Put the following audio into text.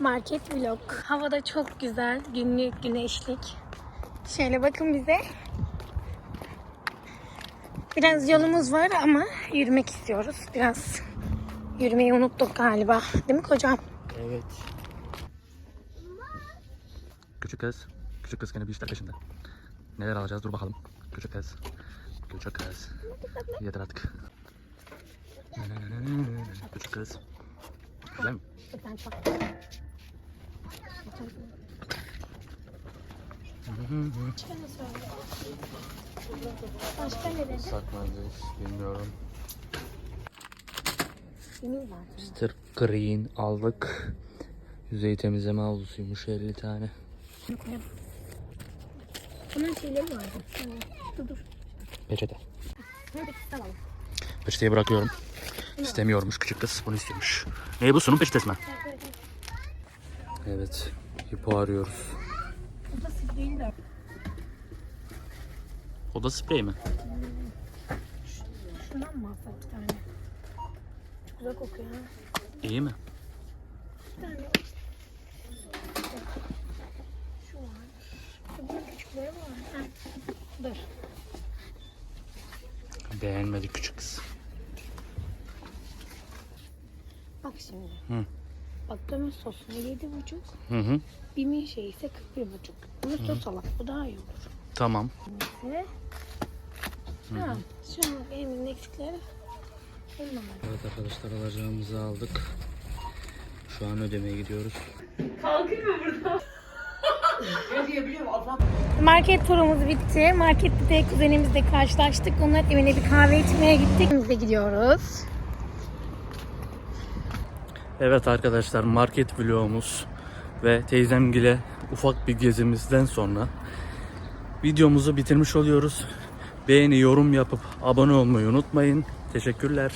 Market vlog. Havada çok güzel. Günlük güneşlik. Şöyle bakın bize. Biraz yolumuz var ama yürümek istiyoruz. Biraz yürümeyi unuttuk galiba. Değil mi kocam? Evet. Küçük kız. Küçük kız gene bir işler peşinde. Neler alacağız dur bakalım. Küçük kız. Küçük kız. Yeter artık. Küçük kız. Güzel mi? Başka ne dedi? Saklanacağız bilmiyorum. Mr. Green aldık. Yüzey temizleme havlusuymuş 50 tane. Bunun şeyleri vardı. Dur dur. Peçete. Peçeteyi bırakıyorum. İstemiyormuş küçük kız. Bunu istiyormuş. Ne bu sunum peçetesi mi? Evet. Hipo arıyoruz. Bu da değil de. Oda spreyi mi? Şundan mı alsak bir tane? Çok güzel kokuyor ha. İyi mi? Bir tane. Şu var. Bunun küçükleri var. Ha. Dur. Beğenmedi küçük kız. Bak şimdi. Hı. Bak döme sosuna yedi buçuk. Hı hı. Bimin şeyi ise 41 buçuk. Bunu sos alak. Bu daha iyi olur. Tamam. Ve Ha, şu an elimin eksikleri bunlar. Evet arkadaşlar alacağımızı aldık. Şu an ödemeye gidiyoruz. Market turumuz bitti. Markette de kuzenimizle karşılaştık. Onlar evine bir kahve içmeye gittik. Biz de gidiyoruz. Evet arkadaşlar market vlogumuz ve teyzemgile ufak bir gezimizden sonra videomuzu bitirmiş oluyoruz. Beğeni, yorum yapıp abone olmayı unutmayın. Teşekkürler.